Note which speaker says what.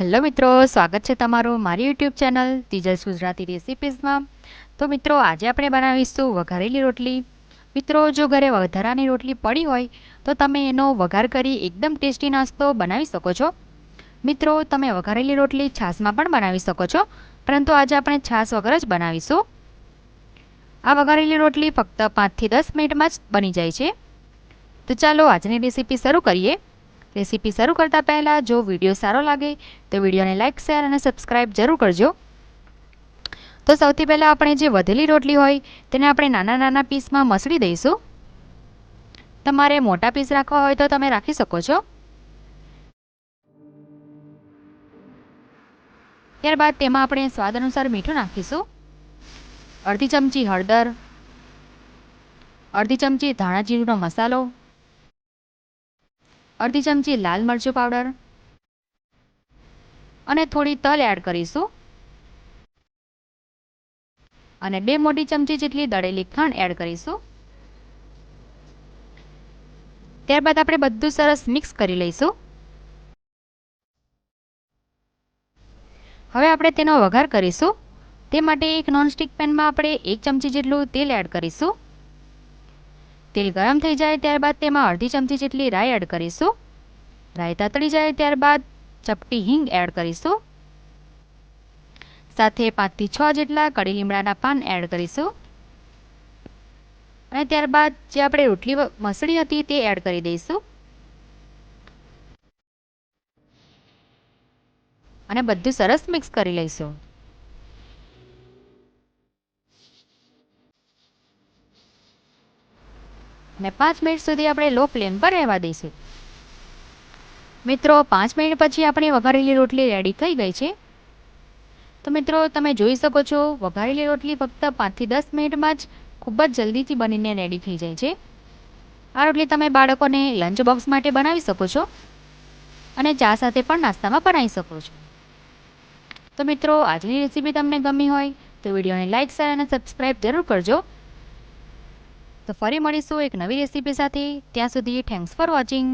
Speaker 1: Hello મિત્રો, સ્વાગત છે તમારું મારી યુટ્યુબ ચેનલ તીજસ ગુજરાતી રેસિપીઝમાં તો મિત્રો, આજે આપણે બનાવીશું વઘારેલી રોટલી. મિત્રો, જો ઘરે વધારાની રોટલી પડી હોય, તો તમે એનો વઘાર કરી એકદમ ટેસ્ટી નાસ્તો બનાવી શકો છો. મિત્રો, તમે વઘારેલી રોટલી છાશમાં પણ બનાવી શકો છો, પરંતુ આજે આપણે છાશ વગર જ બનાવીશું. આ વઘારેલી રોટલી ફક્ત પાંચથી દસ મિનિટમાં જ બની જાય છે. તો ચાલો આજની રેસીપી શરૂ કરીએ. રેસીપી શરૂ કરતાં પહેલાં જો વીડિયો સારો લાગે, તો વિડીયોને લાઇક શેર અને સબસ્ક્રાઈબ જરૂર કરજો. તો સૌથી પહેલાં આપણે જે વધેલી રોટલી હોય, તેને આપણે નાના નાના પીસમાં મસળી દઈશું. તમારે મોટા પીસ રાખવા હોય તો તમે રાખી શકો છો. ત્યારબાદ તેમાં આપણે સ્વાદ અનુસાર મીઠું નાખીશું. અડધી ચમચી હળદર, અડધી ચમચી ધાણા જીરુંનો મસાલો અડધી ચમચી લાલ મરચું પાવડર અને થોડી તલ એડ કરીશું. અને બે મોટી ચમચી જેટલી દળેલી ખાંડ એડ કરીશું. ત્યારબાદ આપણે બધું સરસ મિક્સ કરી લઈશું. હવે આપણે તેનો વઘાર કરીશું. તે માટે એક નોનસ્ટિક પેનમાં આપણે એક ચમચી જેટલું તેલ એડ કરીશું. તેલ ગરમ થઈ જાય ત્યારબાદ તેમાં અડધી ચમચી જેટલી રાઈ એડ કરીશું. રાઈ તતળી જાય ત્યારબાદ ચપટી હિંગ એડ કરીશું. સાથે પાંચથી છ જેટલા કડી લીમડાના પાન એડ કરીશું. અને ત્યારબાદ જે આપણે રોટલી મસળી હતી તે એડ કરી દઈશું. અને બધું સરસ મિક્સ કરી લઈશું. અને પાંચ મિનિટ સુધી આપણે લો ફ્લેમ પર રહેવા દઈશું. મિત્રો, પાંચ મિનિટ પછી આપણી વઘારેલી રોટલી રેડી થઈ ગઈ છે. તો મિત્રો, તમે જોઈ શકો છો, વઘારેલી રોટલી ફક્ત પાંચથી દસ મિનિટમાં જ ખૂબ જ જલ્દીથી બનીને રેડી થઈ જાય છે. આ રોટલી તમે બાળકોને લંચ બોક્સ માટે બનાવી શકો છો અને ચા સાથે પણ નાસ્તામાં બનાવી શકો છો. તો મિત્રો, આજની રેસીપી તમને ગમી હોય તો વિડીયોને લાઇક શેર અને સબસ્ક્રાઈબ જરૂર કરજો. તો ફરી મળીશું એક નવી રેસીપી સાથે. ત્યાં સુધી થેન્ક્સ ફોર વોચિંગ